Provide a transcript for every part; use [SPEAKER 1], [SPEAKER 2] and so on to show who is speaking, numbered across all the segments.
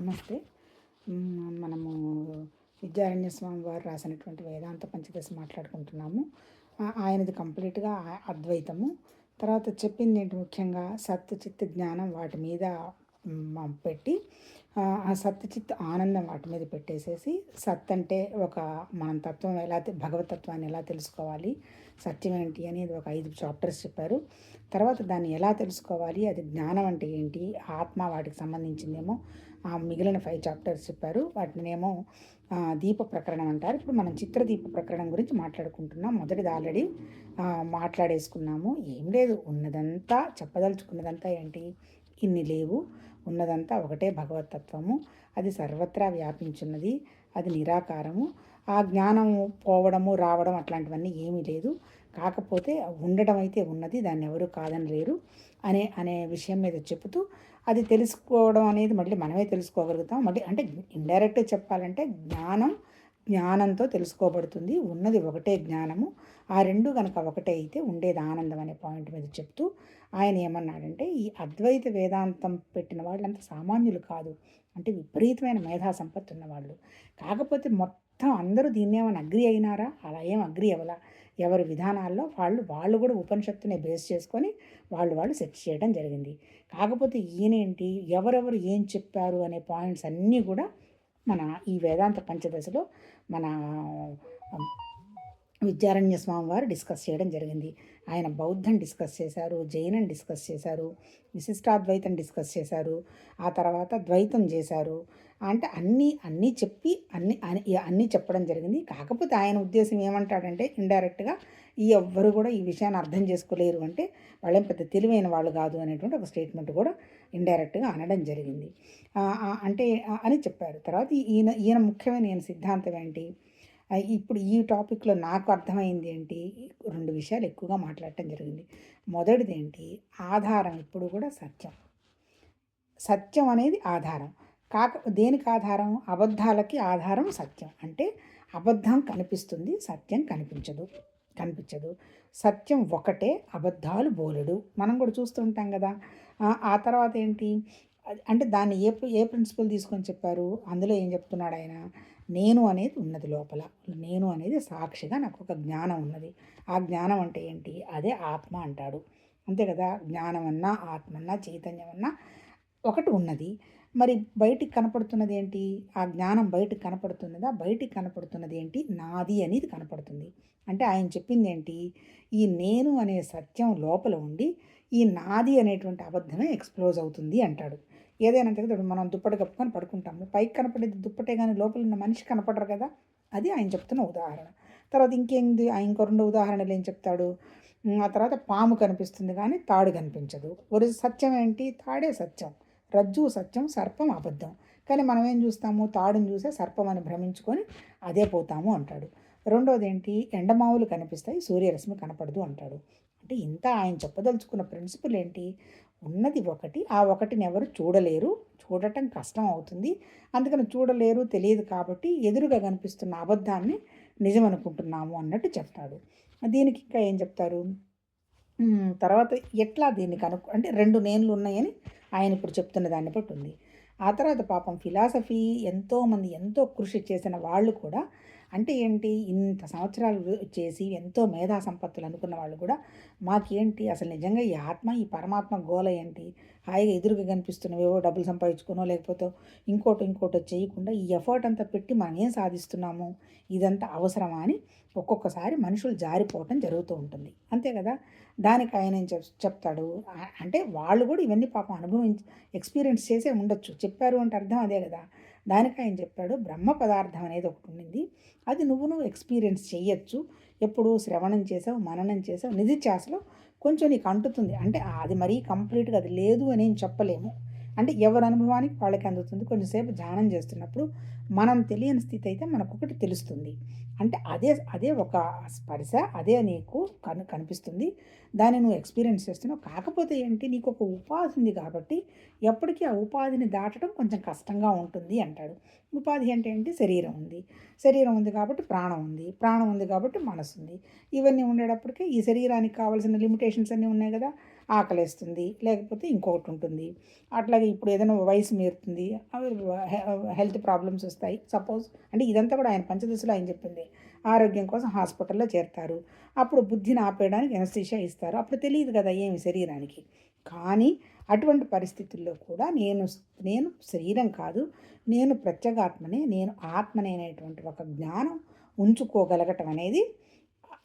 [SPEAKER 1] నమస్తే. మనము విద్యారణ్య స్వామి వారు రాసినటువంటి వేదాంత పంచదశ మాట్లాడుకుంటున్నాము. ఆయనది కంప్లీట్గా అద్వైతము. తర్వాత చెప్పింది ఏంటి ముఖ్యంగా సత్ జ్ఞానం వాటి మీద పెట్టి ఆ సత్యచిత్ ఆనందం వాటి మీద పెట్టేసేసి సత్ అంటే ఒక మనం తత్వం ఎలా భగవతత్వాన్ని ఎలా తెలుసుకోవాలి సత్యం ఏంటి అనేది ఒక ఐదు చాప్టర్స్ చెప్పారు. తర్వాత దాన్ని ఎలా తెలుసుకోవాలి అది జ్ఞానం అంటే ఏంటి ఆత్మ వాటికి సంబంధించిందేమో మిగిలిన ఫైవ్ చాప్టర్స్ చెప్పారు. వాటినేమో దీప ప్రకరణం అంటారు. ఇప్పుడు మనం చిత్రదీప ప్రకరణం గురించి మాట్లాడుకుంటున్నాం. మొదటిది ఆల్రెడీ మాట్లాడేసుకున్నాము. ఏం లేదు. ఉన్నదంతా చెప్పదలుచుకున్నదంతా ఏంటి? ఇన్ని లేవు. ఉన్నదంతా ఒకటే భగవతత్వము. అది సర్వత్రా వ్యాపించున్నది. అది నిరాకారము. ఆ జ్ఞానము పోవడము రావడం అట్లాంటివన్నీ ఏమీ లేదు. కాకపోతే ఉండడం అయితే ఉన్నది. దాన్ని ఎవరు కాదని లేరు. అనే అనే విషయం మీద చెబుతూ అది తెలుసుకోవడం అనేది మళ్ళీ మనమే తెలుసుకోగలుగుతాం. మళ్ళీ అంటే ఇండైరెక్ట్గా చెప్పాలంటే జ్ఞానం జ్ఞానంతో తెలుసుకోబడుతుంది. ఉన్నది ఒకటే జ్ఞానము. ఆ రెండు కనుక ఒకటే అయితే ఉండేది ఆనందం అనే పాయింట్ మీద చెప్తూ ఆయన ఏమన్నాడంటే ఈ అద్వైత వేదాంతం పెట్టిన వాళ్ళంత సామాన్యులు కాదు. అంటే విపరీతమైన మేధా సంపత్తి ఉన్నవాళ్ళు. కాకపోతే మొత్తం అందరూ దీన్ని ఏమైనా అగ్రి అయినారా? అలా ఏం అగ్రి అవ్వలా. ఎవరి విధానాల్లో వాళ్ళు వాళ్ళు కూడా ఉపనిషత్తుని బేస్ చేసుకొని వాళ్ళు వాళ్ళు సెట్ చేయడం జరిగింది. కాకపోతే ఈయనేంటి ఎవరెవరు ఏం చెప్పారు అనే పాయింట్స్ అన్నీ కూడా మన ఈ వేదాంత పంచదశలో మన విద్యారణ్య స్వామి వారు డిస్కస్ చేయడం జరిగింది. ఆయన బౌద్ధం డిస్కస్ చేశారు జైనం డిస్కస్ చేశారు విశిష్టాద్వైతం డిస్కస్ చేశారు ఆ తర్వాత ద్వైతం చేశారు అంటే అన్నీ అన్నీ చెప్పి అన్ని అన్ని- అన్నీ చెప్పడం జరిగింది. కాకపోతే ఆయన ఉద్దేశం ఏమంటాడంటే ఇండైరెక్ట్గా ఈ ఎవ్వరు కూడా ఈ విషయాన్ని అర్థం చేసుకోలేరు అంటే వాళ్ళేం పెద్ద తెలివైన వాళ్ళు కాదు అనేటువంటి ఒక స్టేట్మెంట్ కూడా ఇండైరెక్ట్గా అనడం జరిగింది. అంటే అని చెప్పారు. తర్వాత ఈయన ఈయన ముఖ్యమైన ఈయన సిద్ధాంతం ఏంటి? ఇప్పుడు ఈ టాపిక్లో నాకు అర్థమైంది ఏంటి? రెండు విషయాలు ఎక్కువగా మాట్లాడటం జరిగింది. మొదటిది ఏంటి? ఆధారం ఇప్పుడు కూడా సత్యం. సత్యం అనేది ఆధారం. కాక దేనికి ఆధారం? అబద్ధాలకి ఆధారం సత్యం. అంటే అబద్ధం కనిపిస్తుంది సత్యం కనిపించదు కనిపించదు. సత్యం ఒకటే అబద్ధాలు బోలెడు. మనం కూడా చూస్తుంటాం కదా. ఆ, తర్వాత ఏంటి? అంటే దాన్ని ఏ ఏ ప్రిన్సిపల్ తీసుకొని చెప్పారు? అందులో ఏం చెప్తున్నాడు ఆయన? నేను అనేది ఉన్నది లోపల. నేను అనేది సాక్షిగా నాకు ఒక జ్ఞానం ఉన్నది. ఆ జ్ఞానం అంటే ఏంటి? అదే ఆత్మ అంటాడు. అంతే కదా? జ్ఞానం అన్నా ఆత్మ అన్నా చైతన్యం అన్నా ఒకటి ఉన్నది. మరి బయటికి కనపడుతున్నది ఏంటి? ఆ జ్ఞానం బయటికి కనపడుతున్నదా? బయటికి కనపడుతున్నది ఏంటి? నాది అనేది కనపడుతుంది. అంటే ఆయన చెప్పింది ఏంటి? ఈ నేను అనే సత్యం లోపల ఉండి ఈ నాది అనేటువంటి అబద్ధమే ఎక్స్ప్లోజ్ అవుతుంది అంటాడు. ఏదైనా అంతే కదా మనం దుప్పటి కప్పుకొని పడుకుంటాము. పైకి కనపడేది దుప్పటే కానీ లోపల ఉన్న మనిషి కనపడరు కదా? అది ఆయన చెప్తున్న ఉదాహరణ. తర్వాత ఇంకేంది? ఆయన ఇంకో రెండు ఉదాహరణలు ఏం చెప్తాడు? ఆ తర్వాత పాము కనిపిస్తుంది కానీ తాడు కనిపించదు. ఒరి సత్యం ఏంటి? తాడే సత్యం. రజ్జు సత్యం సర్పం అబద్ధం. కానీ మనం ఏం చూస్తాము? తాడుని చూసే సర్పం అని భ్రమించుకొని అదే పోతాము అంటాడు. రెండోది ఏంటి ఎండమావులు కనిపిస్తాయి సూర్యరశ్మి కనపడదు అంటాడు. అంటే ఇంత ఆయన చెప్పదలుచుకున్న ప్రిన్సిపల్ ఏంటి? ఉన్నది ఒకటి ఆ ఒకటిని ఎవరు చూడలేరు. చూడటం కష్టం అవుతుంది. అందుకని చూడలేరు తెలియదు కాబట్టి ఎదురుగా కనిపిస్తున్న అబద్ధాన్ని నిజం అనుకుంటున్నాము అన్నట్టు చెప్తాడు. దీనికి ఇంకా ఏం చెప్తారు? తర్వాత ఎట్లా దీన్ని కనుక్కు అంటే రెండు నేన్లు ఉన్నాయని ఆయన ఇప్పుడు చెప్తున్న దాన్ని బట్టి ఉంది. ఆ తర్వాత పాపం ఫిలాసఫీ ఎంతోమంది ఎంతో కృషి చేసిన వాళ్ళు కూడా అంటే ఏంటి? ఇంత సంవత్సరాలు చేసి ఎంతో మేధా సంపత్తులు అనుకున్న వాళ్ళు కూడా మాకేంటి? అసలు నిజంగా ఈ ఆత్మ ఈ పరమాత్మ గోల ఏంటి? హాయిగా ఎదురుగా కనిపిస్తున్నవేవో డబ్బులు సంపాదించుకునో లేకపోతే ఇంకోటి ఇంకోటి చేయకుండా ఈ ఎఫర్ట్ అంతా పెట్టి మనం ఏం సాధిస్తున్నాము? ఇదంతా అవసరమా అని ఒక్కొక్కసారి మనుషులు జారిపోవటం జరుగుతూ ఉంటుంది. అంతే కదా? దానికి ఆయన ఏం చెప్తాడు? అంటే వాళ్ళు కూడా ఇవన్నీ పాపం అనుభవించి ఎక్స్పీరియన్స్ చేసే ఉండొచ్చు. చెప్పారు అంటే అర్థం అదే కదా? దానికి ఆయన చెప్పాడు బ్రహ్మ పదార్థం అనేది ఒకటి ఉండింది. అది నువ్వు నువ్వు ఎక్స్పీరియన్స్ చేయొచ్చు ఎప్పుడు శ్రవణం చేసావు మననం చేసావు నిధి కొంచెం నీకు అంటుతుంది. అంటే అది మరీ కంప్లీట్గా అది లేదు అని చెప్పలేము. అంటే ఎవరి అనుభవానికి వాళ్ళకి అందుతుంది. కొంచెంసేపు ధ్యానం చేస్తున్నప్పుడు మనం తెలియని స్థితి అయితే మనకు ఒకటి తెలుస్తుంది. అంటే అదే అదే ఒక స్పర్శ అదే నీకు కను కనిపిస్తుంది. దాన్ని నువ్వు ఎక్స్పీరియన్స్ చేస్తున్నావు. కాకపోతే ఏంటి? నీకు ఒక ఉపాధి ఉంది కాబట్టి ఎప్పటికీ ఆ ఉపాధిని దాటడం కొంచెం కష్టంగా ఉంటుంది అంటాడు. ఉపాధి అంటే ఏంటి? శరీరం ఉంది. శరీరం ఉంది కాబట్టి ప్రాణం ఉంది. ప్రాణం ఉంది కాబట్టి మనసు ఉంది. ఇవన్నీ ఉండేటప్పటికీ ఈ శరీరానికి కావాల్సిన లిమిటేషన్స్ అన్నీ ఉన్నాయి కదా. ఆకలేస్తుంది లేకపోతే ఇంకొకటి ఉంటుంది. అట్లాగే ఇప్పుడు ఏదైనా వయసు మీరుతుంది హెల్త్ ప్రాబ్లమ్స్ వస్తాయి. సపోజ్ అంటే ఇదంతా కూడా ఆయన పంచదశలో ఆయన చెప్పింది. ఆరోగ్యం కోసం హాస్పిటల్లో చేరుతారు. అప్పుడు బుద్ధిని ఆపేయడానికి ఎనస్థీషియా ఇస్తారు. అప్పుడు తెలియదు కదా ఏమి శరీరానికి. కానీ అటువంటి పరిస్థితుల్లో కూడా నేను నేను శరీరం కాదు నేను ప్రత్యేగాత్మనే నేను ఆత్మనే అనేటువంటి ఒక జ్ఞానం ఉంచుకోగలగటం అనేది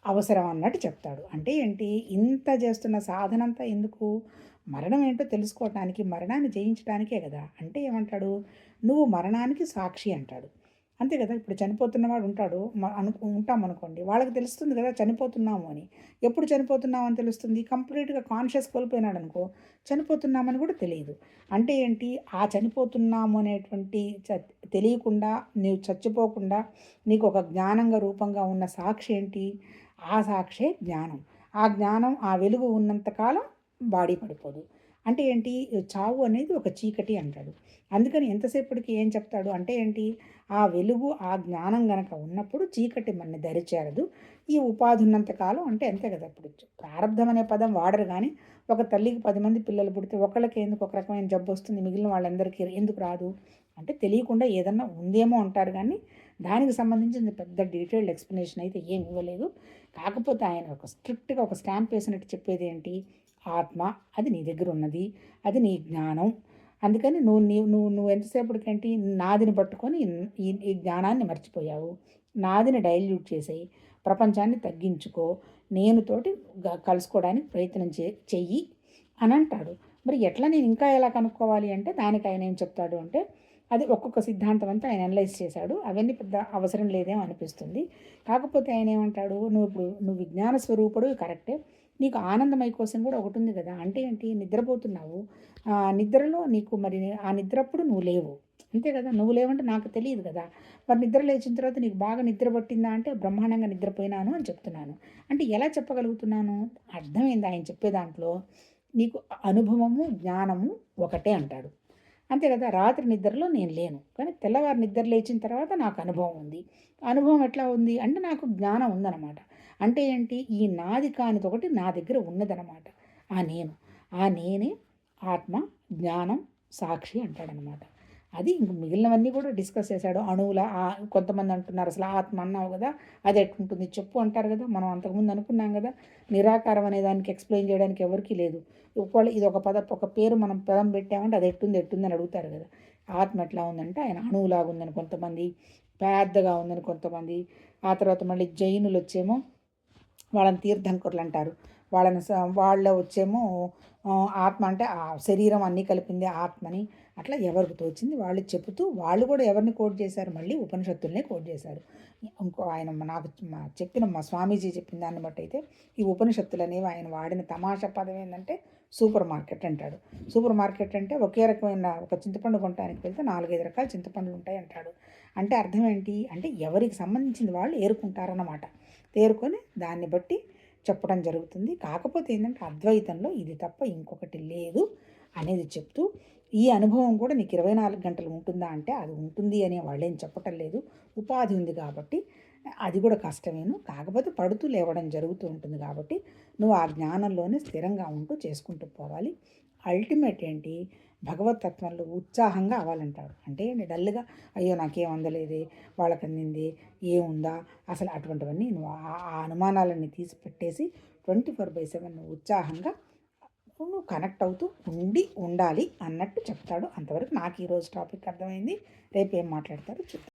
[SPEAKER 1] అవసరం అన్నట్టు చెప్తాడు. అంటే ఏంటి? ఇంత చేస్తున్న సాధనంతా ఎందుకు? మరణం ఏంటో తెలుసుకోవటానికి మరణాన్ని జయించడానికే కదా. అంటే ఏమంటాడు? నువ్వు మరణానికి సాక్షి అంటాడు. అంతే కదా? ఇప్పుడు చనిపోతున్నవాడు ఉంటాడు. మ- అను ఉంటాం అనుకోండి. వాళ్ళకి తెలుస్తుంది కదా చనిపోతున్నాము అని. ఎప్పుడు చనిపోతున్నాము అని తెలుస్తుంది? కంప్లీట్గా కాన్షియస్ కోల్పోయినాడు అనుకో చనిపోతున్నామని కూడా తెలియదు. అంటే ఏంటి? ఆ చనిపోతున్నాము అనేటువంటి చ తెలియకుండా నీవు చచ్చిపోకుండా నీకు ఒక జ్ఞానంగా రూపంగా ఉన్న సాక్షి ఏంటి? ఆ సాక్షే జ్ఞానం. ఆ జ్ఞానం ఆ వెలుగు ఉన్నంతకాలం బాడీ పడిపోదు. అంటే ఏంటి? చావు అనేది ఒక చీకటి అంటాడు. అందుకని ఎంతసేపటికి ఏం చెప్తాడు? అంటే ఏంటి? ఆ వెలుగు ఆ జ్ఞానం గనక ఉన్నప్పుడు చీకటి మనని దరిచేరదు. ఈ ఉపాధి ఉన్నంత కాలం అంటే అంతే కదా ఇప్పుడు ప్రారంధం అనే పదం వాడరు కానీ ఒక తల్లికి పది మంది పిల్లలు పుడితే ఒకళ్ళకి ఎందుకు ఒక రకమైన జబ్బు వస్తుంది? మిగిలిన వాళ్ళందరికీ ఎందుకు రాదు? అంటే తెలియకుండా ఏదన్నా ఉందేమో అంటారు కానీ దానికి సంబంధించిన పెద్ద డీటెయిల్డ్ ఎక్స్ప్లెనేషన్ అయితే ఏమి ఇవ్వలేదు. కాకపోతే ఆయన ఒక స్ట్రిక్ట్గా ఒక స్టాంప్ వేసినట్టు చెప్పేది ఏంటి? ఆత్మ అది నీ దగ్గర ఉన్నది అది నీ జ్ఞానం. అందుకని నువ్వు నీ నువ్వు నువ్వు ఎంతసేపటికంటే నాదిని పట్టుకొని ఈ ఈ జ్ఞానాన్ని మర్చిపోయావు. నాదిని డైల్యూట్ చేసేయి. ప్రపంచాన్ని తగ్గించుకో. నేనుతోటి గ- కలుసుకోవడానికి ప్రయత్నం చే చెయ్యి అని అంటాడు. మరి ఎట్లా నేను ఇంకా ఎలా కనుక్కోవాలి అంటే దానికి ఆయన ఏం చెప్తాడు అంటే అది ఒక్కొక్క సిద్ధాంతం అంతా ఆయన అనలైజ్ చేశాడు. అవన్నీ పెద్ద అవసరం లేదేమో అనిపిస్తుంది. కాకపోతే ఆయన ఏమంటాడు నువ్వు ఇప్పుడు నువ్వు విజ్ఞాన స్వరూపుడు కరెక్టే నీకు ఆనందమై కోసం కూడా ఒకటి ఉంది కదా. అంటే ఏంటి? నిద్రపోతున్నావు. ఆ నిద్రలో నీకు మరి ఆ నిద్రప్పుడు నువ్వు లేవు. అంతే కదా? నువ్వు లేవంటే నాకు తెలియదు కదా. మరి నిద్ర లేచిన తర్వాత నీకు బాగా నిద్ర పట్టిందా అంటే బ్రహ్మాండంగా నిద్రపోయినాను అని చెప్తున్నాను. అంటే ఎలా చెప్పగలుగుతున్నాను? అర్థమైంది ఆయన చెప్పే దాంట్లో. నీకు అనుభవము జ్ఞానము ఒకటే అంటాడు. అంతే కదా రాత్రి నిద్రలో నేను లేను. కానీ తెల్లవారు నిద్ర లేచిన తర్వాత నాకు అనుభవం ఉంది. అనుభవం ఎట్లా ఉంది అంటే నాకు జ్ఞానం ఉందన్నమాట. అంటే ఏంటి? ఈ నాది కానిది ఒకటి నా దగ్గర ఉన్నదన్నమాట. ఆ నేను. ఆ నేనే ఆత్మ జ్ఞానం సాక్షి అంటాడనమాట అది ఇంక మిగిలినవన్నీ కూడా డిస్కస్ చేశాడు. అణువుల కొంతమంది అంటున్నారు అసలు ఆత్మ అన్నావు కదా అది ఎట్టుంటుంది చెప్పు అంటారు కదా మనం అంతకుముందు అనుకున్నాం కదా నిరాకారం అనే దానికి ఎక్స్ప్లెయిన్ చేయడానికి ఎవరికీ లేదు. ఒకవేళ ఇది ఒక పద ఒక పేరు మనం పదం పెట్టామంటే అది ఎట్టుంది ఎట్టుంది అని అడుగుతారు కదా. ఆత్మ ఎట్లా ఉందంటే ఆయన అణువులాగా ఉందని కొంతమంది పెద్దగా ఉందని కొంతమంది ఆ తర్వాత మళ్ళీ జైనులు వచ్చేమో వాళ్ళని తీర్థంకరులు అంటారు. వాళ్ళని వాళ్ళ వచ్చేమో ఆత్మ అంటే ఆ శరీరం అన్నీ కలిపింది ఆత్మని అట్లా ఎవరికి తోచింది వాళ్ళు చెబుతూ వాళ్ళు కూడా ఎవరిని కోట్ చేశారు మళ్ళీ ఉపనిషత్తుల్నే కోట్ చేశారు. ఇంకో ఆయన నాకు మా చెప్పిన మా స్వామీజీ చెప్పిన దాన్ని బట్టి అయితే ఈ ఉపనిషత్తులు అనేవి ఆయన వాడిన తమాషా పదం ఏంటంటే సూపర్ మార్కెట్ అంటాడు. సూపర్ మార్కెట్ అంటే ఒకే రకమైన ఒక చింతపండు కొనడానికి వెళ్తే నాలుగైదు రకాల చింతపండులు ఉంటాయి అంటాడు. అంటే అర్థం ఏంటి? అంటే ఎవరికి సంబంధించిన వాళ్ళు ఏరుకుంటారన్నమాట. తేరుకొని దాన్ని బట్టి చెప్పడం జరుగుతుంది. కాకపోతే ఏంటంటే అద్వైతంలో ఇది తప్ప ఇంకొకటి లేదు అనేది చెప్తూ ఈ అనుభవం కూడా నీకు ఇరవై నాలుగు గంటలు ఉంటుందా అంటే అది ఉంటుంది అని వాళ్ళేం చెప్పటం లేదు. ఉపాధి ఉంది కాబట్టి అది కూడా కష్టమేను. కాకపోతే పడుతూ లేవడం జరుగుతూ ఉంటుంది కాబట్టి నువ్వు ఆ జ్ఞానంలోనే స్థిరంగా ఉంటూ చేసుకుంటూ పోవాలి. అల్టిమేట్ ఏంటి? భగవతత్వంలో ఉత్సాహంగా అవ్వాలంటాడు. అంటే నేను డల్గా అయ్యో నాకేం అందలేదే? వాళ్ళకి అందింది? ఏముందా? అసలు అటువంటివన్నీ నువ్వు ఆ- అనుమానాలన్నీ తీసి పెట్టేసి ట్వంటీ ఫోర్ బై సెవెన్ నువ్వు ఉత్సాహంగా నువ్వు కనెక్ట్ అవుతూ ఉండి ఉండాలి అన్నట్టు చెప్తాడు. అంతవరకు నాకు ఈరోజు టాపిక్ అర్థమైంది. రేపు ఏం మాట్లాడతారో చూద్దాం.